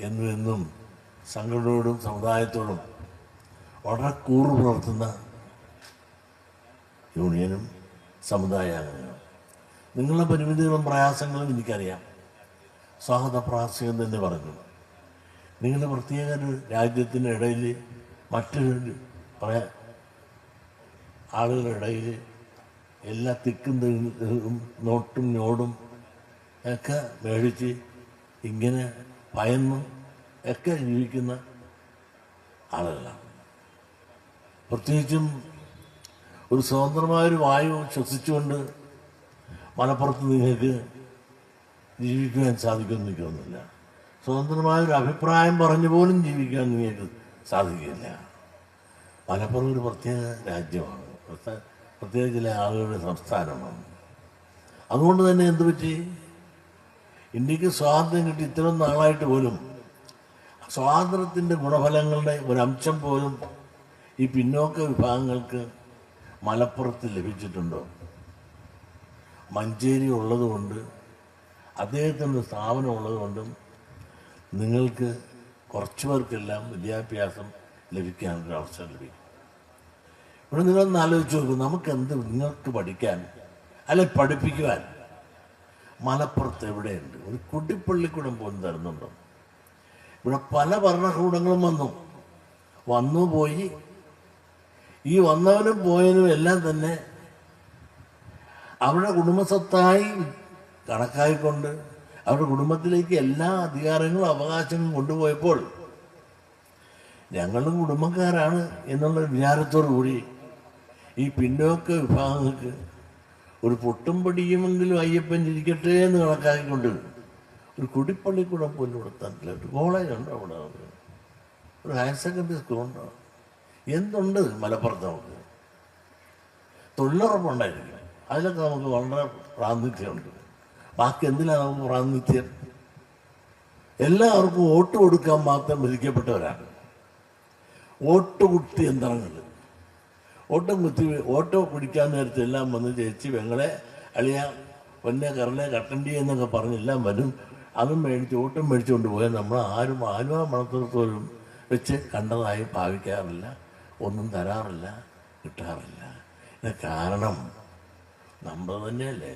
എന്നും എന്നും സംഘടനയോടും സമുദായത്തോടും വളരെ കൂറു പുലർത്തുന്ന യൂണിയനും സമുദായ അംഗങ്ങളും നിങ്ങളുടെ പരിമിതികളും പ്രയാസങ്ങളും എനിക്കറിയാം. സ്വാഗത പ്രാസികം തന്നെ പറഞ്ഞു. നിങ്ങളുടെ പ്രത്യേക ഒരു രാജ്യത്തിന്റെ ഇടയിൽ മറ്റൊരു പറയാ ആളുകളുടെ ഇടയിൽ എല്ലാ തിക്കും നോട്ടും ഞോടും ഒക്കെ മേടിച്ച് ഇങ്ങനെ ഭയന്നും ഒക്കെ ജീവിക്കുന്ന ആളുകളാണ്. പ്രത്യേകിച്ചും ഒരു സ്വതന്ത്രമായൊരു വായു ശ്വസിച്ചുകൊണ്ട് മലപ്പുറത്ത് നിങ്ങൾക്ക് ജീവിക്കുവാൻ സാധിക്കുമെന്ന് എനിക്ക് തോന്നുന്നില്ല. സ്വതന്ത്രമായൊരു അഭിപ്രായം പറഞ്ഞു പോലും ജീവിക്കാൻ നിങ്ങൾക്ക് സാധിക്കില്ല. മലപ്പുറം ഒരു പ്രത്യേക രാജ്യമാണ്. പ്രത്യേക ചില ആളുകളുടെ സംസ്ഥാനമാണ്. അതുകൊണ്ട് തന്നെ എന്ത് പറ്റി ഇന്ത്യയ്ക്ക് സ്വാതന്ത്ര്യം കിട്ടി ഇത്രയും നാളായിട്ട് പോലും. സ്വാതന്ത്ര്യത്തിന്റെ ഗുണഫലങ്ങളുടെ ഒരംശം പോലും ഈ പിന്നോക്ക വിഭാഗങ്ങൾക്ക് മലപ്പുറത്ത് ലഭിച്ചിട്ടുണ്ടോ? മഞ്ചേരി ഉള്ളതുകൊണ്ട് അദ്ദേഹത്തിന്റെ സ്ഥാപനം ഉള്ളതുകൊണ്ടും നിങ്ങൾക്ക് കുറച്ച് പേർക്കെല്ലാം വിദ്യാഭ്യാസം ലഭിക്കാനൊരു അവസരം ലഭിക്കും. ഇവിടെ നിങ്ങളൊന്ന് ആലോചിച്ച് നോക്കും നമുക്ക് എന്ത് നിങ്ങൾക്ക് പഠിക്കാൻ അല്ലെ പഠിപ്പിക്കുവാൻ മലപ്പുറത്ത് എവിടെയുണ്ട്? ഒരു കുട്ടിപ്പള്ളിക്കൂടം പോലും തരുന്നുണ്ടോ? ഇവിടെ പല ഭരണകൂടങ്ങളും വന്നു. വന്നു പോയി. ഈ വന്നവനും പോയവനും എല്ലാം തന്നെ അവരുടെ കുടുംബസ്വത്തായി കണക്കായിക്കൊണ്ട് അവരുടെ കുടുംബത്തിലേക്ക് എല്ലാ അധികാരങ്ങളും അവകാശങ്ങളും കൊണ്ടുപോയപ്പോൾ ഞങ്ങളും കുടുംബക്കാരാണ് എന്നുള്ള വിചാരത്തോടു കൂടി ഈ പിന്നോക്ക വിഭാഗങ്ങൾക്ക് ഒരു പൊട്ടും പടിയുമെങ്കിലും അയ്യപ്പൻ ഇരിക്കട്ടെ എന്ന് കണക്കാക്കിക്കൊണ്ട് ഒരു കുടിപ്പള്ളിക്കൂടം പോലും കൊടുത്തിട്ടില്ല ഒരു കോളേജ് ഉണ്ടോ അവിടെ ഒരു ഹയർ സെക്കൻഡറി സ്കൂൾ ഉണ്ടോ. എന്തുണ്ട് മലപ്പുറത്ത് നമുക്ക്? തൊഴിലുറപ്പുണ്ടായിരിക്കും. അതിലൊക്കെ നമുക്ക് വളരെ പ്രാതിനിധ്യമുണ്ട്. ബാക്കി എന്തിനാണ് നമുക്ക് പ്രാതിനിധ്യം? എല്ലാവർക്കും വോട്ട് കൊടുക്കാൻ മാത്രം വിധിക്കപ്പെട്ടവരാണ് വോട്ട് കുത്തി യന്ത്രങ്ങൾ ഓട്ടം കുത്തി ഓട്ടോ പിടിക്കാൻ നേരത്തെ എല്ലാം വന്ന് ചേച്ചി വെങ്ങളെ അളിയ പൊന്നെ കറലെ കട്ടണ്ടി എന്നൊക്കെ പറഞ്ഞ് എല്ലാം വരും. അതും മേടിച്ച് ഓട്ടം മേടിച്ചുകൊണ്ട് പോയാൽ നമ്മൾ ആരും ആലുവ മണത്തോളം വെച്ച് കണ്ടതായി ഭാവിക്കാറില്ല. ഒന്നും തരാറില്ല കിട്ടാറില്ല. ഇതിന് കാരണം നമ്മൾ തന്നെയല്ലേ?